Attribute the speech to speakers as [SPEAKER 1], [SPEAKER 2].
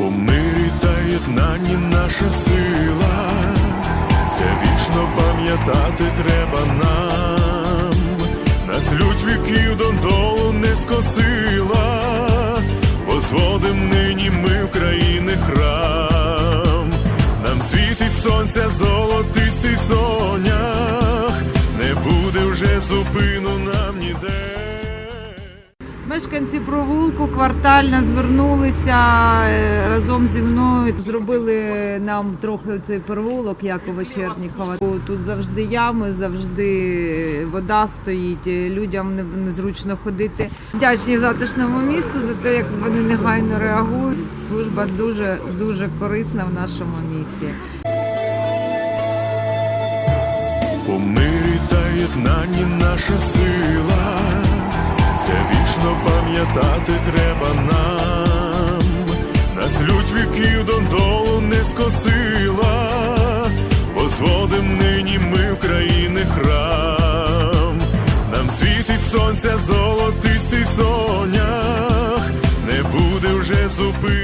[SPEAKER 1] У мирі та наша сила, це вічно пам'ятати треба нам. Нас лють віків додолу не скосила, возводим нині ми в країни храм. Нам світить сонця золотистий сонях, не буде вже зупину нам ніде.
[SPEAKER 2] Мешканці провулку квартально звернулися е, разом зі мною. Зробили нам трохи цей провулок Якова Черніхова. Тут завжди ями, завжди вода стоїть. е, Людям незручно ходити. Вдячні затишному місту за те, як вони негайно реагують. Служба дуже дуже корисна в нашому місті.
[SPEAKER 1] Мирі та єднанні наша сила, пам'ятати треба нам. Нас лють віків додолу не скосила, возводим нині ми в країни храм. Нам світить сонця золотистий сонях, не буде вже зупину.